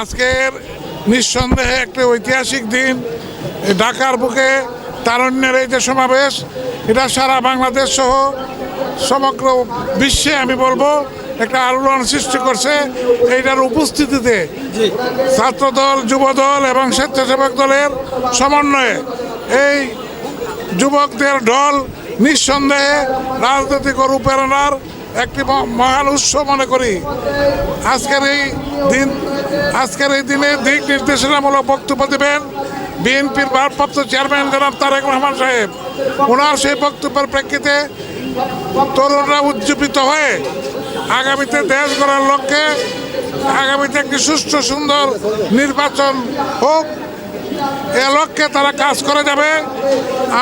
আজকের নিঃসন্দেহে একটি ঐতিহাসিক দিন। ঢাকার বুকে তারণ্যের এই যে সমাবেশ এটা সারা বাংলাদেশ সহ সমগ্র বিশ্বে আমি বলব একটা আলোড়ন সৃষ্টি করছে। এইটার উপস্থিতিতে ছাত্রদল যুবদল এবং স্বেচ্ছাসেবক দলের সমন্বয়ে এই যুবকদের ঢল নিঃসন্দেহে রাজনৈতিক অনুপ্রেরণার একটি মহান উৎসব মনে করি। আজকের এই দিন আজকের এই দিনে দিক নির্দেশনামূলক বক্তব্য দেবেন বিএনপির ভারপ্রাপ্ত চেয়ারম্যান জনাব তারেক রহমান সাহেব। ওনার সেই বক্তব্যের প্রেক্ষিতে তরুণরা উজ্জীবিত হয়ে আগামীতে দেশ গড়ার লক্ষ্যে আগামীতে একটি সুষ্ঠু, সুন্দর নির্বাচন হোক। এ লক্ষ্যে তারা কাজ করে যাবে।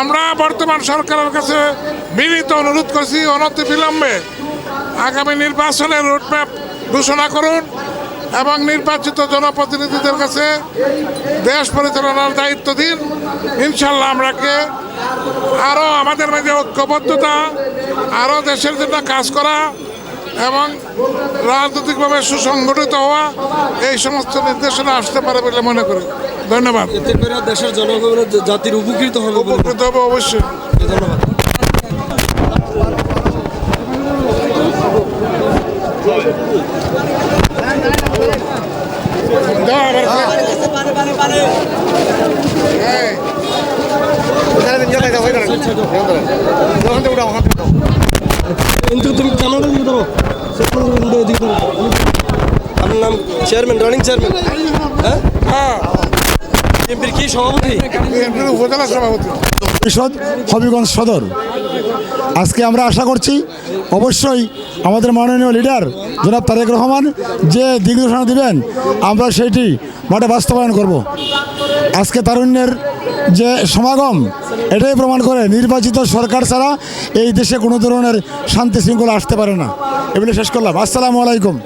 আমরা বর্তমান সরকারের কাছে বিনীত অনুরোধ করছি অনতি বিলম্বে আগামী নির্বাচনের রোডম্যাপ ঘোষণা করুন এবং নির্বাচিত জনপ্রতিনিধিদের কাছে দেশ পরিচালনার দায়িত্ব দিন। ইনশাল্লাহ আমরাকে আরও আমাদের মাঝে ঐক্যবদ্ধতা আরও দেশের জন্য কাজ করা এবং রাজনৈতিকভাবে সুসংগঠিত হওয়া এই সমস্ত নির্দেশনা আসতে পারে বলে মনে করি। ধন্যবাদ। এতে করে দেশের জনগণের জাতির উপকৃত হবে উপকৃত হবে অবশ্যই। ধন্যবাদ দাও আবার এই, কিন্তু তুমি ক্যামেরাটা দিকে ধরো সেখানে ধরো আপনার নাম চেয়ারম্যান রানিং চেয়ারম্যান। হ্যাঁ? হ্যাঁ। বিএনপির কি সভাপতি? উপজেলা সভাপতি। পরিষদ হবিগঞ্জ সদর। আজকে আমরা আশা করছি অবশ্যই আমাদের মাননীয় লিডার জনাব তারেক রহমান যে দিক নির্দেশনা দিবেন আমরা সেইটি মাঠে বাস্তবায়ন করব। আজকে তারুণ্যের যে সমাগম, এটাই প্রমাণ করে নির্বাচিত সরকার ছাড়া এই দেশে কোনো ধরনের শান্তি শৃঙ্খলা আসতে পারে না। এগুলি শেষ করলাম। আসসালামু আলাইকুম।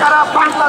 সারা পুরো